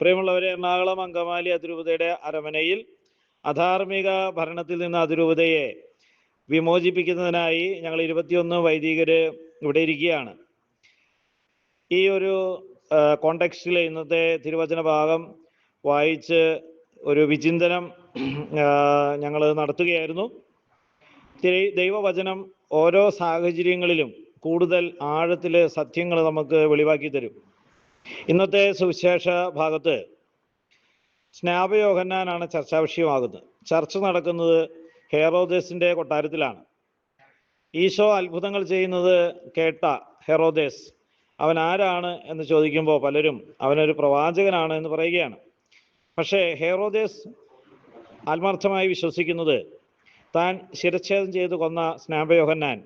പ്രിയമുള്ളവരെ എറണാകുളം അങ്കമാലി അതിരൂപതയുടെ അരമനയിൽ അധാർമിക ഭരണത്തിൽ നിന്ന് അതിരൂപതയെ വിമോചിപ്പിക്കുന്നതിനായി ഞങ്ങൾ ഇരുപത്തിയൊന്ന് വൈദികര് ഇവിടെ ഇരിക്കുകയാണ്. ഈ ഒരു കോണ്ടെക്സ്റ്റിൽ ഇന്നത്തെ തിരുവചന ഭാഗം വായിച്ച് ഒരു വിചിന്തനം ഞങ്ങൾ നടത്തുകയായിരുന്നു. ദൈവവചനം ഓരോ സാഹചര്യങ്ങളിലും കൂടുതൽ ആഴത്തിൽ സത്യങ്ങൾ നമുക്ക് വെളിവാക്കി തരും. ഇന്നത്തെ സുവിശേഷ ഭാഗത്ത് സ്നാപയോഹന്നാനാണ് ചർച്ചാ വിഷയമാകുന്നത്. ചർച്ച നടക്കുന്നത് ഹെറോദേസിന്റെ കൊട്ടാരത്തിലാണ്. ഈശോ അത്ഭുതങ്ങൾ ചെയ്യുന്നത് കേട്ട ഹെറോദേസ്. അവൻ ആരാണ് എന്ന് ചോദിക്കുമ്പോൾ പലരും അവനൊരു പ്രവാചകനാണ് എന്ന് പറയുകയാണ്. പക്ഷേ ഹെറോദേസ് ആത്മാർത്ഥമായി വിശ്വസിക്കുന്നത് താൻ ശിരച്ഛേദം ചെയ്ത് കൊന്ന സ്നാപയോഹന്നാൻ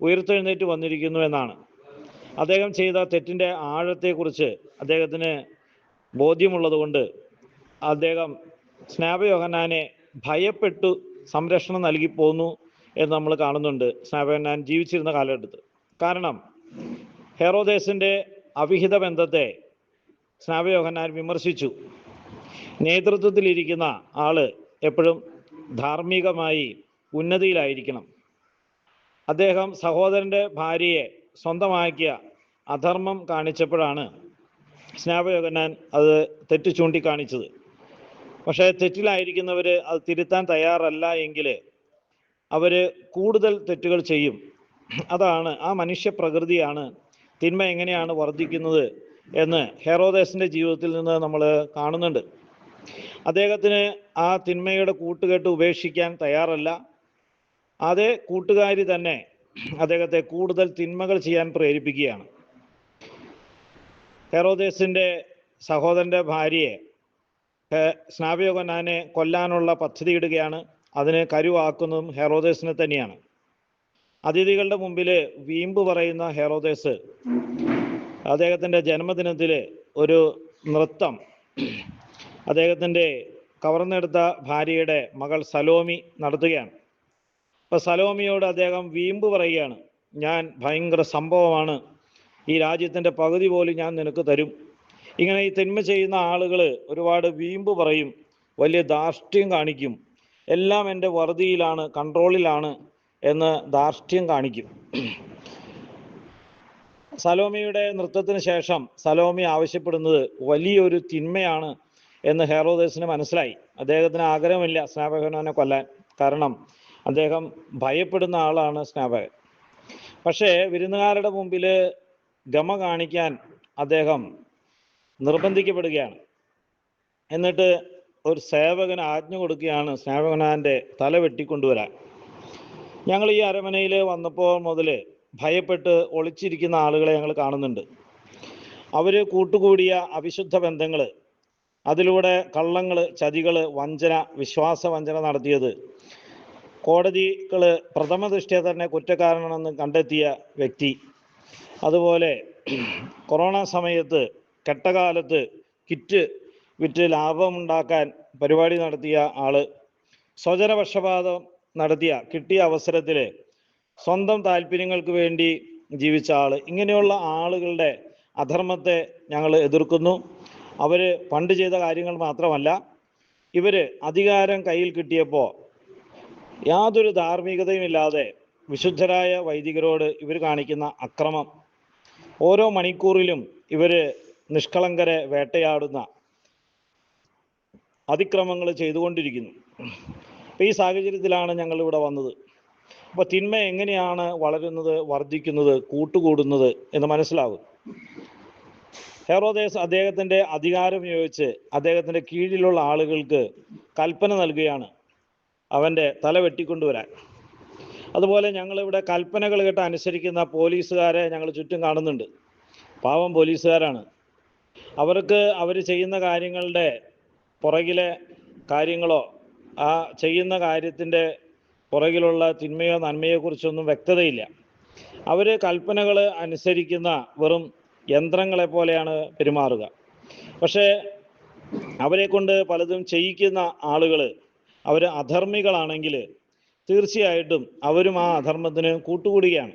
ഉയർത്തെഴുന്നേറ്റ് വന്നിരിക്കുന്നു എന്നാണ്. അദ്ദേഹം ചെയ്ത തെറ്റിന്റെ ആഴത്തെക്കുറിച്ച് അദ്ദേഹത്തിന് ബോധ്യമുള്ളതുകൊണ്ട് അദ്ദേഹം സ്നാപയോഹനാനെ ഭയപ്പെട്ടു സംരക്ഷണം നൽകി പോന്നു എന്ന് നമ്മൾ കാണുന്നുണ്ട് സ്നാപയോഹനാൻ ജീവിച്ചിരുന്ന കാലഘട്ടത്തിൽ. കാരണം ഹെറോദേസിന്റെ അവിഹിത ബന്ധത്തെ സ്നാപയോഹനാൻ വിമർശിച്ചു. നേതൃത്വത്തിലിരിക്കുന്ന ആൾ എപ്പോഴും ധാർമ്മികമായി ഉന്നതിയിലായിരിക്കണം. അദ്ദേഹം സഹോദരന്റെ ഭാര്യയെ സ്വന്തമാക്കിയ അധർമ്മം കാണിച്ചപ്പോഴാണ് സ്നാപയോഗനാൻ അത് തെറ്റ് ചൂണ്ടിക്കാണിച്ചത്. പക്ഷേ തെറ്റിലായിരിക്കുന്നവർ അത് തിരുത്താൻ തയ്യാറല്ല എങ്കിൽ അവർ കൂടുതൽ തെറ്റുകൾ ചെയ്യും. അതാണ് ആ മനുഷ്യ പ്രകൃതിയാണ് തിന്മ എങ്ങനെയാണ് വർദ്ധിക്കുന്നത് എന്ന് ഹെറോദേശന്റെ ജീവിതത്തിൽ നിന്ന് നമ്മൾ കാണുന്നുണ്ട്. അദ്ദേഹത്തിന് ആ തിന്മയുടെ കൂട്ടുകെട്ട് ഉപേക്ഷിക്കാൻ തയ്യാറല്ല. അതേ കൂട്ടുകാരി തന്നെ അദ്ദേഹത്തെ കൂടുതൽ തിന്മകൾ ചെയ്യാൻ പ്രേരിപ്പിക്കുകയാണ്. ഹെറോദേസിന്റെ സഹോദരന്റെ ഭാര്യയെ സ്നാപയോഹന്നാനെ കൊല്ലാനുള്ള പദ്ധതി ഇടുകയാണ്. അതിന് കരുവാക്കുന്നതും ഹെറോദേസിനെ തന്നെയാണ്. അതിഥികളുടെ മുമ്പിൽ വീമ്പ് പറയുന്ന ഹെറോദേസ് അദ്ദേഹത്തിന്റെ ജന്മദിനത്തിൽ ഒരു നൃത്തം. അദ്ദേഹത്തിന്റെ കവർന്നെടുത്ത ഭാര്യയുടെ മകൾ സലോമി നടത്തുകയാണ്. അപ്പോൾ സലോമിയോട് അദ്ദേഹം വീമ്പ് പറയുകയാണ്. ഞാൻ ഭയങ്കര സംഭവമാണ്. ഈ രാജ്യത്തിന്റെ പകുതി പോലും ഞാൻ നിനക്ക് തരും. ഇങ്ങനെ ഈ തിന്മ ചെയ്യുന്ന ആളുകൾ ഒരുപാട് വീമ്പ് പറയും വലിയ ധാർഷ്ട്യം കാണിക്കും. എല്ലാം എന്റെ വറുതിയിലാണ് കൺട്രോളിലാണ് എന്ന് ധാർഷ്ട്യം കാണിക്കും. സലോമിയുടെ നൃത്തത്തിന് ശേഷം സലോമി ആവശ്യപ്പെടുന്നത് വലിയൊരു തിന്മയാണ് എന്ന് ഹെറോദേസിന് മനസ്സിലായി. അദ്ദേഹത്തിന് ആഗ്രഹമില്ല സ്നാപകനെ കൊല്ലാൻ. കാരണം അദ്ദേഹം ഭയപ്പെടുന്ന ആളാണ് സ്നാപകൻ. പക്ഷേ വിരുന്നുകാരുടെ മുമ്പിൽ ഗമ കാണിക്കാൻ അദ്ദേഹം നിർബന്ധിക്കപ്പെടുകയാണ്. എന്നിട്ട് ഒരു സേവകന് ആജ്ഞ കൊടുക്കുകയാണ് സേവകനാന്റെ തല വെട്ടിക്കൊണ്ടുവരാൻ. ഞങ്ങൾ ഈ അരമനയിൽ വന്നപ്പോൾ മുതൽ ഭയപ്പെട്ട് ഒളിച്ചിരിക്കുന്ന ആളുകളെ ഞങ്ങൾ കാണുന്നുണ്ട്. അവർ കൂട്ടുകൂടിയ അവിശുദ്ധ ബന്ധങ്ങൾ അതിലൂടെ കള്ളങ്ങൾ ചതികൾ വഞ്ചന വിശ്വാസ വഞ്ചന നടത്തിയത്. കോടതികൾ പ്രഥമ ദൃഷ്ടിയെ തന്നെ കുറ്റക്കാരനാണെന്ന് കണ്ടെത്തിയ വ്യക്തി അതുപോലെ കൊറോണ സമയത്ത് കെട്ടകാലത്ത് കിറ്റ് വിറ്റ് ലാഭമുണ്ടാക്കാൻ പരിപാടി നടത്തിയ ആൾ സ്വജനപക്ഷപാതം നടത്തിയ കിട്ടിയ അവസരത്തിൽ സ്വന്തം താല്പര്യങ്ങൾക്ക് വേണ്ടി ജീവിച്ച ആൾ. ഇങ്ങനെയുള്ള ആളുകളുടെ അധർമ്മത്തെ ഞങ്ങൾ എതിർക്കുന്നു. അവർ പണ്ട് ചെയ്ത കാര്യങ്ങൾ മാത്രമല്ല ഇവർ അധികാരം കയ്യിൽ കിട്ടിയപ്പോൾ യാതൊരു ധാർമ്മികതയും ഇല്ലാതെ വിശുദ്ധരായ വൈദികരോട് ഇവർ കാണിക്കുന്ന അക്രമം ഓരോ മണിക്കൂറിലും ഇവർ നിഷ്കളങ്കരെ വേട്ടയാടുന്ന അതിക്രമങ്ങൾ ചെയ്തുകൊണ്ടിരിക്കുന്നു. ഈ സാഹചര്യത്തിലാണ് ഞങ്ങൾ ഇവിടെ വന്നത്. അപ്പോൾ തിന്മ എങ്ങനെയാണ് വളരുന്നത് വർദ്ധിക്കുന്നത് കൂട്ടുകൂടുന്നത് എന്ന് മനസ്സിലാകും ഹെറോദേസ് അദ്ദേഹത്തിന്റെ അധികാരം ഉപയോഗിച്ച് അദ്ദേഹത്തിന്റെ കീഴിലുള്ള ആളുകൾക്ക് കൽപ്പന നൽകുകയാണ് അവന്റെ തല വെട്ടിക്കൊണ്ടുവരാൻ. അതുപോലെ ഞങ്ങളിവിടെ കൽപ്പനകൾ കേട്ട് അനുസരിക്കുന്ന പോലീസുകാരെ ഞങ്ങൾ ചുറ്റും കാണുന്നുണ്ട്. പാവം പോലീസുകാരാണ്. അവർക്ക് അവർ ചെയ്യുന്ന കാര്യങ്ങളുടെ പുറകിലെ കാര്യങ്ങളോ ആ ചെയ്യുന്ന കാര്യത്തിന്റെ പുറകിലുള്ള തിന്മയോ നന്മയോ കുറിച്ചൊന്നും വ്യക്തതയില്ല. അവർ കൽപ്പനകൾ അനുസരിക്കുന്ന വെറും യന്ത്രങ്ങളെ പോലെയാണ് പെരുമാറുക. പക്ഷേ അവരെ കൊണ്ട് പലതും ചെയ്യിക്കുന്ന ആളുകൾ അവർ അധർമ്മികളാണെങ്കിൽ തീർച്ചയായിട്ടും അവരും ആ അധർമ്മത്തിന് കൂട്ടുകൂടുകയാണ്.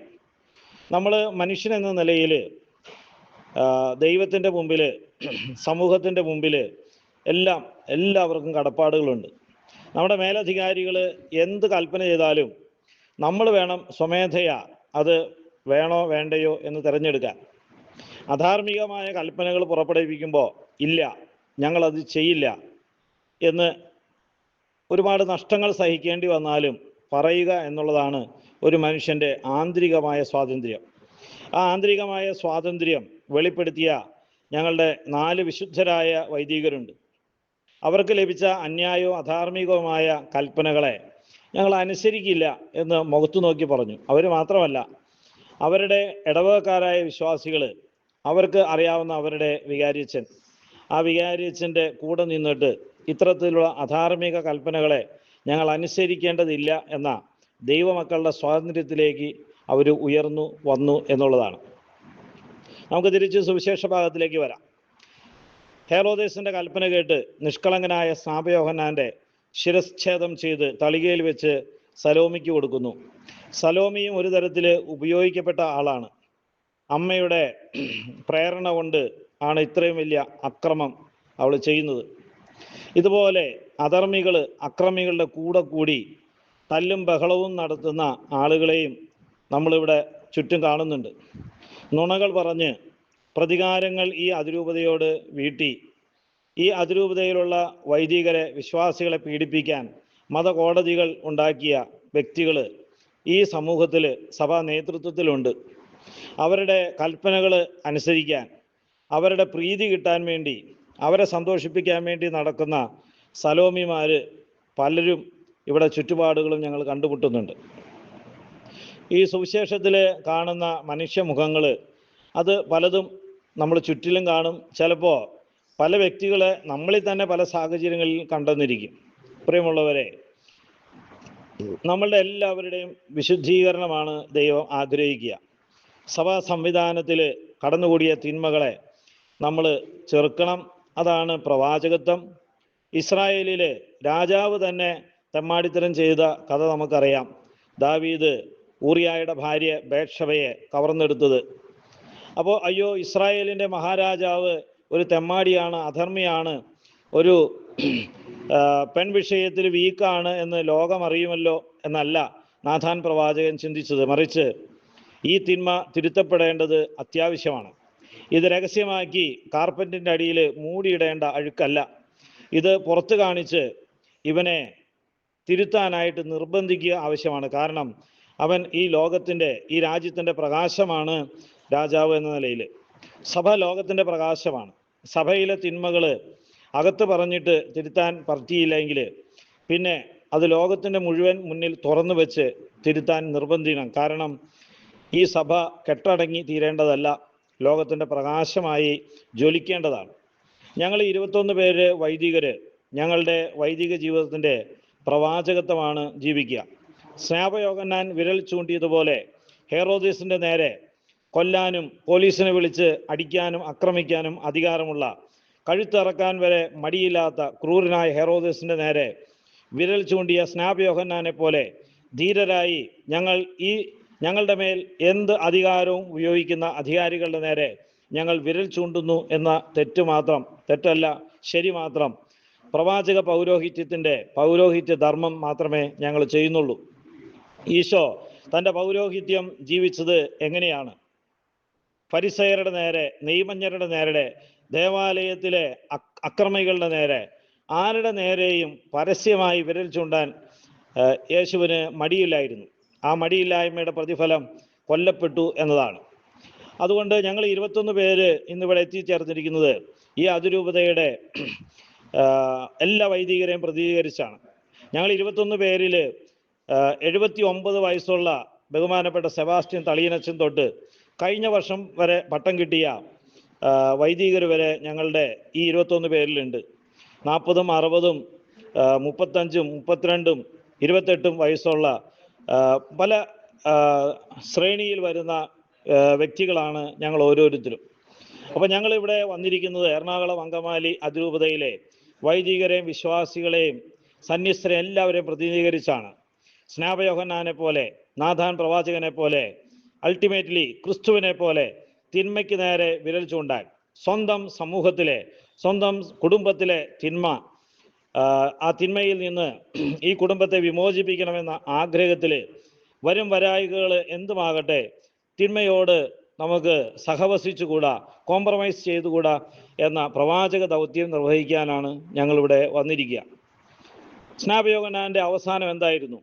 നമ്മൾ മനുഷ്യൻ എന്ന നിലയിൽ ദൈവത്തിന്റെ മുമ്പിൽ സമൂഹത്തിന്റെ മുമ്പിൽ എല്ലാം എല്ലാവർക്കും കടപ്പാടുകളുണ്ട്. നമ്മുടെ മേലധികാരികൾ എന്ത് കൽപ്പന ചെയ്താലും നമ്മൾ വേണം സ്വമേധയാ അത് വേണോ വേണ്ടയോ എന്ന് തിരഞ്ഞെടുക്കാൻ. അധാർമികമായ കൽപ്പനകൾ പുറപ്പെടുവിക്കുമ്പോൾ ഇല്ല ഞങ്ങളത് ചെയ്യില്ല എന്ന് ഒരുപാട് നഷ്ടങ്ങൾ സഹിക്കേണ്ടി വന്നാലും പറയുക എന്നുള്ളതാണ് ഒരു മനുഷ്യന്റെ ആന്തരികമായ സ്വാതന്ത്ര്യം. ആ ആന്തരികമായ സ്വാതന്ത്ര്യം വെളിപ്പെടുത്തിയ ഞങ്ങളുടെ നാല് വിശുദ്ധരായ വൈദികരുണ്ട്. അവർക്ക് ലഭിച്ച അന്യായവും അധാർമികവുമായ കൽപ്പനകളെ ഞങ്ങൾ അനുസരിക്കില്ല എന്ന് മുഖത്തു നോക്കി പറഞ്ഞു. അവർ മാത്രമല്ല അവരുടെ ഇടവകക്കാരായ വിശ്വാസികൾ അവർക്ക് അറിയാവുന്ന അവരുടെ വികാരിയച്ഛൻ. ആ വികാരിയച്ഛന്റെ കൂടെ നിന്നിട്ട് ഇത്തരത്തിലുള്ള അധാർമിക കൽപ്പനകളെ ഞങ്ങൾ അനുസരിക്കേണ്ടതില്ല എന്ന ദൈവമക്കളുടെ സ്വാതന്ത്ര്യത്തിലേക്ക് അവർ ഉയർന്നു വന്നു എന്നുള്ളതാണ്. നമുക്ക് തിരിച്ച് സുവിശേഷ ഭാഗത്തിലേക്ക് വരാം. ഹേറോദേശിന്റെ കൽപ്പന കേട്ട് നിഷ്കളങ്കനായ സ്നാപയോഹനാന്റെ ശിരച്ഛേദം ചെയ്ത് തളികയിൽ വെച്ച് സലോമിക്ക് കൊടുക്കുന്നു. സലോമിയും ഒരു തരത്തിൽ ഉപയോഗിക്കപ്പെട്ട ആളാണ്. അമ്മയുടെ പ്രേരണ കൊണ്ട് ആണ് ഇത്രയും വലിയ അക്രമം അവൾ ചെയ്യുന്നത്. ഇതുപോലെ അധർമ്മികൾ അക്രമികളുടെ കൂടെ കൂടി തല്ലും ബഹളവും നടത്തുന്ന ആളുകളെയും നമ്മളിവിടെ ചുറ്റും കാണുന്നുണ്ട്. നുണകൾ പറഞ്ഞ് പ്രതികാരങ്ങൾ ഈ അതിരൂപതയോട് വീട്ടി ഈ അതിരൂപതയിലുള്ള വൈദികരെ വിശ്വാസികളെ പീഡിപ്പിക്കാൻ മതകോടതികൾ ഉണ്ടാക്കിയ വ്യക്തികൾ ഈ സമൂഹത്തിൽ സഭാ നേതൃത്വത്തിലുണ്ട്. അവരുടെ കൽപ്പനകൾ അനുസരിക്കാൻ അവരുടെ പ്രീതി കിട്ടാൻ വേണ്ടി അവരെ സന്തോഷിപ്പിക്കാൻ വേണ്ടി നടക്കുന്ന സലോമിമാർ പലരും ഇവിടെ ചുറ്റുപാടുകളും ഞങ്ങൾ കണ്ടുമുട്ടുന്നുണ്ട്. ഈ സുവിശേഷത്തിൽ കാണുന്ന മനുഷ്യമുഖങ്ങൾ അത് പലതും നമ്മൾ ചുറ്റിലും കാണും. ചിലപ്പോൾ പല വ്യക്തികളെ നമ്മളിൽ തന്നെ പല സാഹചര്യങ്ങളിൽ കണ്ടെന്നിരിക്കും. പ്രിയമുള്ളവരെ നമ്മളുടെ എല്ലാവരുടെയും വിശുദ്ധീകരണമാണ് ദൈവം ആഗ്രഹിക്കുക. സഭാ സംവിധാനത്തിൽ കടന്നുകൂടിയ തിന്മകളെ നമ്മൾ ചെറുക്കണം. അതാണ് പ്രവാചകത്വം. ഇസ്രായേലിലെ രാജാവ് തന്നെ തെമ്മാടിത്തരം ചെയ്ത കഥ നമുക്കറിയാം. ദാവീദ് ഊറിയായുടെ ഭാര്യ ബേക്ഷവയെ കവർന്നെടുത്തത്. അപ്പോൾ അയ്യോ ഇസ്രായേലിന്റെ മഹാരാജാവ് ഒരു തെമ്മാടിയാണ് അധർമ്മിയാണ് ഒരു പെൺ വിഷയത്തിൽ വീക്കാണ് എന്ന് ലോകം അറിയുമല്ലോ എന്നല്ല നാഥാൻ പ്രവാചകൻ ചിന്തിച്ചത്. മറിച്ച് ഈ തിന്മ തിരുത്തപ്പെടേണ്ടത് അത്യാവശ്യമാണ്. ഇത് രഹസ്യമാക്കി കാർപ്പറ്റിന്റെ അടിയിൽ മൂടിയിടേണ്ട അഴുക്കല്ല. ഇത് പുറത്ത് കാണിച്ച് ഇവനെ തിരുത്താനായിട്ട് നിർബന്ധിക്കുക ആവശ്യമാണ്. കാരണം അവൻ ഈ ലോകത്തിന്റെ ഈ രാജ്യത്തിന്റെ പ്രകാശമാണ് രാജാവ് എന്ന നിലയിൽ. സഭ ലോകത്തിന്റെ പ്രകാശമാണ്. സഭയിലെ തിന്മകൾ അകത്ത് പറഞ്ഞിട്ട് തിരുത്താൻ പറ്റിയില്ലെങ്കിൽ പിന്നെ അത് ലോകത്തിന്റെ മുഴുവൻ മുന്നിൽ തുറന്നു വെച്ച് തിരുത്താൻ നിർബന്ധിക്കണം. കാരണം ഈ സഭ കെട്ടടങ്ങി തീരേണ്ടതല്ല. ലോകത്തിന്റെ പ്രകാശമായി ജ്വലിക്കേണ്ടതാണ്. ഞങ്ങൾ ഇരുപത്തൊന്ന് പേര് വൈദികര്. ഞങ്ങളുടെ വൈദിക ജീവിതത്തിന്റെ പ്രവാചകത്വമാണ് ജീവിക്കുക. സ്നാപയോഗന്നാൻ വിരൽ ചൂണ്ടിയതുപോലെ ഹെയറോദീസിന്റെ നേരെ കൊല്ലാനും പോലീസിനെ വിളിച്ച് അടിക്കാനും ആക്രമിക്കാനും അധികാരമുള്ള കഴുത്തിറക്കാൻ വരെ മടിയില്ലാത്ത ക്രൂരനായ ഹെറോദസിന്റെ നേരെ വിരൽ ചൂണ്ടിയ സ്നാപ് യോഹന്നാനെ പോലെ ധീരരായി ഞങ്ങൾ ഈ ഞങ്ങളുടെ മേൽ എന്ത് അധികാരവും ഉപയോഗിക്കുന്ന അധികാരികളുടെ നേരെ ഞങ്ങൾ വിരൽ ചൂണ്ടുന്നു എന്ന തെറ്റ് മാത്രം തെറ്റല്ല ശരി മാത്രം. പ്രവാചക പൗരോഹിത്യത്തിന്റെ പൗരോഹിത്യ ധർമ്മം മാത്രമേ ഞങ്ങൾ ചെയ്യുന്നുള്ളൂ. ഈശോ തന്റെ പൗരോഹിത്യം ജീവിച്ചത് എങ്ങനെയാണ്? ഫരിസയരുടെ നേരെ നെയ്മഞ്ഞരുടെ നേരെ ദേവാലയത്തിലെ അക്- അക്രമികളുടെ നേരെ ആരുടെ നേരെയും പരസ്യമായി വിരൽ ചൂണ്ടാൻ യേശുവിന് മടിയില്ലായിരുന്നു. ആ മടിയില്ലായ്മയുടെ പ്രതിഫലം കൊല്ലപ്പെട്ടു എന്നതാണ്. അതുകൊണ്ട് ഞങ്ങൾ ഇരുപത്തൊന്ന് പേര് ഇന്നിവിടെ എത്തിച്ചേർന്നിരിക്കുന്നത് ഈ അതിരൂപതയുടെ എല്ലാ വൈദികരെയും പ്രതികരിച്ചാണ്. ഞങ്ങൾ ഇരുപത്തൊന്ന് പേരിൽ എഴുപത്തി ഒമ്പത് വയസ്സുള്ള ബഹുമാനപ്പെട്ട സെബാസ്റ്റ്യൻ തളിയനച്ചൻ തൊട്ട് കഴിഞ്ഞ വർഷം വരെ പട്ടം കിട്ടിയ വൈദികർ വരെ ഞങ്ങളുടെ ഈ ഇരുപത്തൊന്ന് പേരിലുണ്ട്. നാൽപ്പതും അറുപതും മുപ്പത്തഞ്ചും മുപ്പത്തിരണ്ടും ഇരുപത്തെട്ടും വയസ്സുള്ള പല ശ്രേണിയിൽ വരുന്ന വ്യക്തികളാണ് ഞങ്ങൾ ഓരോരുത്തരും. അപ്പോൾ ഞങ്ങൾ ഇവിടെ വന്നിരിക്കുന്നത് എറണാകുളം അങ്കമാലി അതിരൂപതയിലെ വൈദികരെയും വിശ്വാസികളെയും സന്യസ്തരെയും എല്ലാവരെയും പ്രതിനിധീകരിച്ചാണ്. സ്നാപയോഹന്നാനെ പോലെ നാഥാൻ പ്രവാചകനെ പോലെ അൾട്ടിമേറ്റ്ലി ക്രിസ്തുവിനെ പോലെ തിന്മയ്ക്ക് നേരെ വിരൽ ചൂണ്ടാൻ സ്വന്തം സമൂഹത്തിലെ സ്വന്തം കുടുംബത്തിലെ തിന്മ ആ തിന്മയിൽ നിന്ന് ഈ കുടുംബത്തെ വിമോചിപ്പിക്കണമെന്ന ആഗ്രഹത്തിൽ വരും വരായികൾ എന്തുമാകട്ടെ തിന്മയോട് നമുക്ക് സഹവസിച്ചുകൂടാ കോംപ്രമൈസ് ചെയ്തുകൂടാ എന്ന പ്രവാചക ദൗത്യം നിർവഹിക്കാനാണ് ഞങ്ങളിവിടെ വന്നിരിക്കുക. സ്നാപയോഗനാന്റെ അവസാനം എന്തായിരുന്നു?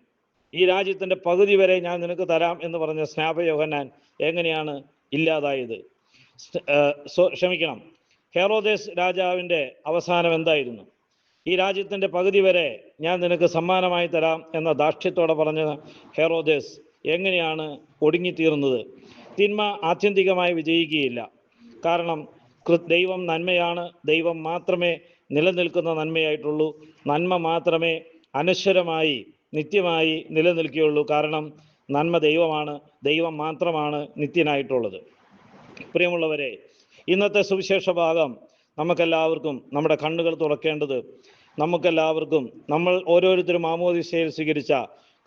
ഈ രാജ്യത്തിന്റെ പകുതി വരെ ഞാൻ നിനക്ക് തരാം എന്ന് പറഞ്ഞ സ്നാപയോഗനാൻ എങ്ങനെയാണ് ഇല്ലാതായത്? ക്ഷമിക്കണം. ഹെറോദേസ് രാജാവിന്റെ അവസാനം എന്തായിരുന്നു? ഈ രാജ്യത്തിന്റെ പകുതി വരെ ഞാൻ നിനക്ക് സമ്മാനമായി തരാം എന്ന ദാക്ഷ്യത്തോടെ പറഞ്ഞ ഹെറോദേസ് എങ്ങനെയാണ് ഒടുങ്ങിത്തീർന്നത്? തിന്മ ആത്യന്തികമായി വിജയിക്കുകയില്ല. കാരണം ദൈവം നന്മയാണ്. ദൈവം മാത്രമേ നിലനിൽക്കുന്ന നന്മയായിട്ടുള്ളൂ. നന്മ മാത്രമേ അനശ്വരമായി നിത്യമായി നിലനിൽക്കുകയുള്ളൂ. കാരണം നന്മ ദൈവമാണ്. ദൈവം മാത്രമാണ് നിത്യനായിട്ടുള്ളത്. പ്രിയമുള്ളവരെ ഇന്നത്തെ സുവിശേഷ ഭാഗം നമുക്കെല്ലാവർക്കും നമ്മുടെ കണ്ണുകൾ തുറക്കേണ്ടത് നമുക്കെല്ലാവർക്കും നമ്മൾ ഓരോരുത്തരും ആമോദിശയിൽ സ്വീകരിച്ച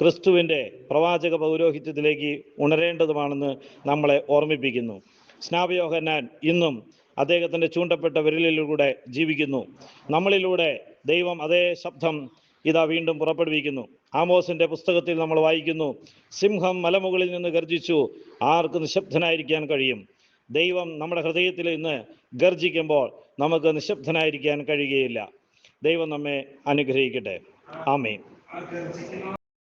ക്രിസ്തുവിന്റെ പ്രവാചക പൗരോഹിത്യത്തിലേക്ക് ഉണരേണ്ടതുമാണെന്ന് നമ്മളെ ഓർമ്മിപ്പിക്കുന്നു. സ്നാപയോഹന്നാൻ ഇന്നും അദ്ദേഹത്തിന്റെ ചൂണ്ടപ്പെട്ട വിരലിലൂടെ ജീവിക്കുന്നു. നമ്മളിലൂടെ ദൈവം അതേ ശബ്ദം ഇതാ വീണ്ടും പുറപ്പെടുവിക്കുന്നു. ആമോസിന്റെ പുസ്തകത്തിൽ നമ്മൾ വായിക്കുന്നു സിംഹം മലമുകളിൽ നിന്ന് ഗർജിച്ചു ആർക്ക് നിശബ്ദനായിരിക്കാൻ കഴിയും. ദൈവം നമ്മുടെ ഹൃദയത്തിൽ ഇന്ന് ഗർജിക്കുമ്പോൾ നമുക്ക് നിശബ്ദനായിരിക്കാൻ കഴിയുകയില്ല. ദൈവം നമ്മെ അനുഗ്രഹിക്കട്ടെ. ആമേൻ.